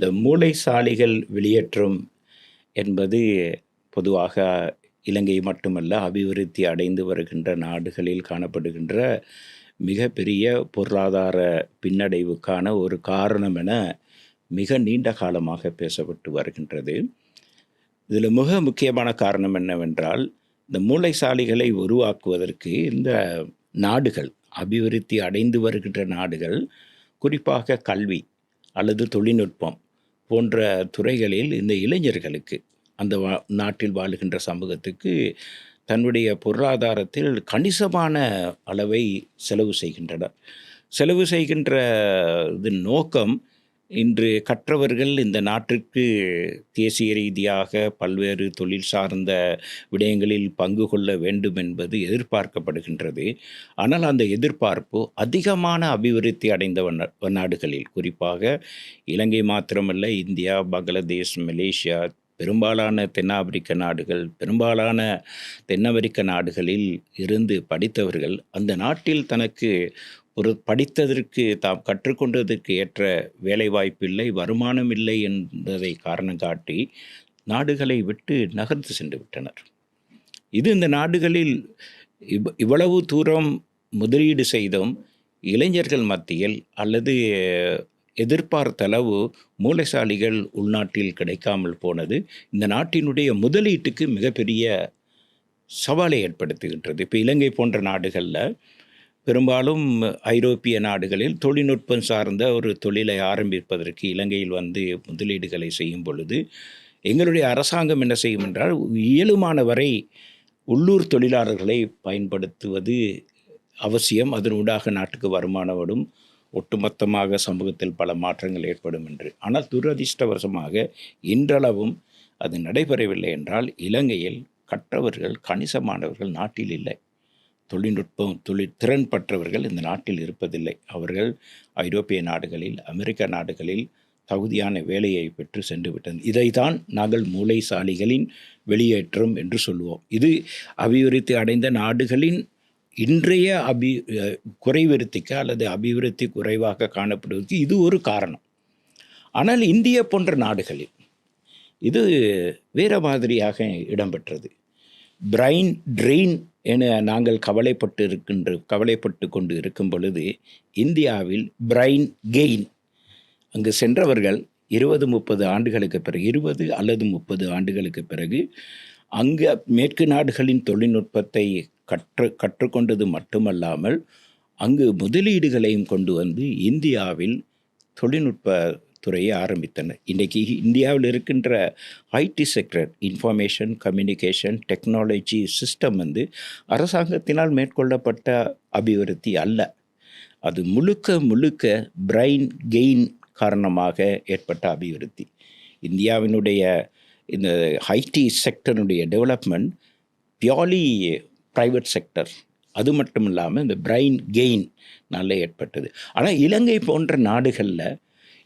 இந்த மூளைசாலிகள் வெளியேற்றம் என்பது பொதுவாக இலங்கை மட்டுமல்ல அபிவிருத்தி அடைந்து வருகின்ற நாடுகளில் காணப்படுகின்ற மிகப்பெரிய பொருளாதார பின்னடைவுக்கான ஒரு காரணம் என மிக நீண்ட காலமாக பேசப்பட்டு வருகின்றது. இதில் மிக முக்கியமான காரணம் என்னவென்றால் இந்த மூளைசாலிகளை உருவாக்குவதற்கு இந்த நாடுகள் அபிவிருத்தி அடைந்து வருகின்ற நாடுகள் குறிப்பாக கல்வி அல்லது தொழில்நுட்பம் போன்ற துறைகளில் இந்த இளைஞர்களுக்கு அந்த வா நாட்டில் வாழுகின்ற சமூகத்துக்கு தன்னுடைய பொருளாதாரத்தில் கணிசமான அளவை செலவு செய்கின்றனர். செலவு செய்கின்ற இது நோக்கம் இன்று கற்றவர்கள் இந்த நாட்டிற்கு தேசிய ரீதியாக பல்வேறு தொழில் சார்ந்த விடயங்களில் பங்கு கொள்ள வேண்டும் என்பது எதிர்பார்க்கப்படுகின்றது. ஆனால் அந்த எதிர்பார்ப்பு அதிகமான அபிவிருத்தி அடைந்த நாடுகளில் குறிப்பாக இலங்கை மாத்திரமல்ல இந்தியா பங்களாதேஷ் மலேசியா பெரும்பாலான தென்னாப்பிரிக்க நாடுகள் பெரும்பாலான தென்னமெரிக்க நாடுகளில் இருந்து படித்தவர்கள் அந்த நாட்டில் தனக்கு ஒரு படித்ததற்கு தாம் கற்றுக்கொண்டதற்கு ஏற்ற வேலைவாய்ப்பு இல்லை வருமானம் இல்லை என்பதை காரணம் காட்டி நாடுகளை விட்டு நகர்ந்து சென்று விட்டனர். இது இந்த நாடுகளில் இவ் இவ்வளவு தூரம் முதலீடு செய்தும் இளைஞர்கள் மத்தியில் அல்லது எதிர்பார்த்தளவு மூளைசாலிகள் உள்நாட்டில் கிடைக்காமல் போனது இந்த நாட்டினுடைய முதலீட்டுக்கு மிகப்பெரிய சவாலை ஏற்படுத்துகின்றது. இப்போ இலங்கை போன்ற நாடுகளில் பெரும்பாலும் ஐரோப்பிய நாடுகளில் தொழில்நுட்பம் சார்ந்த ஒரு தொழிலை ஆரம்பிப்பதற்கு இலங்கையில் வந்து முதலீடுகளை செய்யும் பொழுது எங்களுடைய அரசாங்கம் என்ன செய்யும் என்றால் இயலுமான வரை உள்ளூர் தொழிலாளர்களை பயன்படுத்துவது அவசியம். அதனூடாக நாட்டுக்கு வருமானம் வரும் ஒட்டுமொத்தமாக சமூகத்தில் பல மாற்றங்கள் ஏற்படும் என்று. ஆனால் துரதிர்ஷ்டவசமாக இன்றளவும் அது நடைபெறவில்லை என்றால் இலங்கையில் கற்றவர்கள் கணிசமானவர்கள் நாட்டில் இல்லை. தொழில்நுட்பம் தொழில் திறன் பெற்றவர்கள் இந்த நாட்டில் இருப்பதில்லை. அவர்கள் ஐரோப்பிய நாடுகளில் அமெரிக்க நாடுகளில் தகுதியான வேலையை பெற்று சென்று விட்டது இதைதான் நாங்கள் மூளைசாலிகளின் வெளியேற்றம் என்று சொல்லுவோம். இது அபிவிருத்தி அடைந்த நாடுகளின் இன்றைய அபி குறைவிருத்திக்கு அல்லது அபிவிருத்தி குறைவாக காணப்படுவதற்கு இது ஒரு காரணம். ஆனால் இந்திய போன்ற நாடுகளில் இது வேறு மாதிரியாக இடம்பெற்றது. பிரைன் ட்ரெயின் என நாங்கள் கவலைப்பட்டு இருக்கின்ற கவலைப்பட்டு கொண்டு இருக்கும் பொழுது இந்தியாவில் பிரைன் கெயின் அங்கு சென்றவர்கள் இருபது முப்பது ஆண்டுகளுக்கு பிறகு இருபது அல்லது முப்பது ஆண்டுகளுக்கு பிறகு அங்கு மேற்கு நாடுகளின் தொழில்நுட்பத்தை கற்று கற்றுக்கொண்டது மட்டுமல்லாமல் அங்கு முதலீடுகளையும் கொண்டு வந்து இந்தியாவில் தொழில்நுட்ப துறையை ஆரம்பித்தனர் இன்றைக்கி இந்தியாவில் இருக்கின்ற IT sector information communication technology system வந்து அரசாங்கத்தினால் மேற்கொள்ளப்பட்ட அபிவிருத்தி அல்ல. அது முழுக்க முழுக்க பிரைன் கெயின் காரணமாக ஏற்பட்ட அபிவிருத்தி. இந்தியாவினுடைய இந்த ஐடி செக்டருடைய டெவலப்மெண்ட் பியோலி ப்ரைவேட் செக்டர் அது மட்டும் இல்லாமல் இந்த பிரைன் கெயின் நல்ல ஏற்பட்டது. ஆனால் இலங்கை போன்ற நாடுகளில்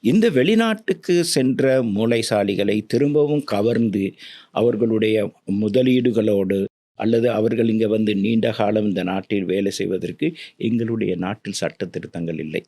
இந்த வெளிநாட்டுக்கு சென்ற மூளைசாலிகளை திரும்பவும் கவர்ந்து அவர்களுடைய முதலீடுகளோடு அல்லது அவர்கள் இங்கே வந்து நீண்ட காலம் இந்த நாட்டில் வேலை செய்வதற்கு எங்களுடைய நாட்டில் சட்ட திருத்தங்கள் இல்லை.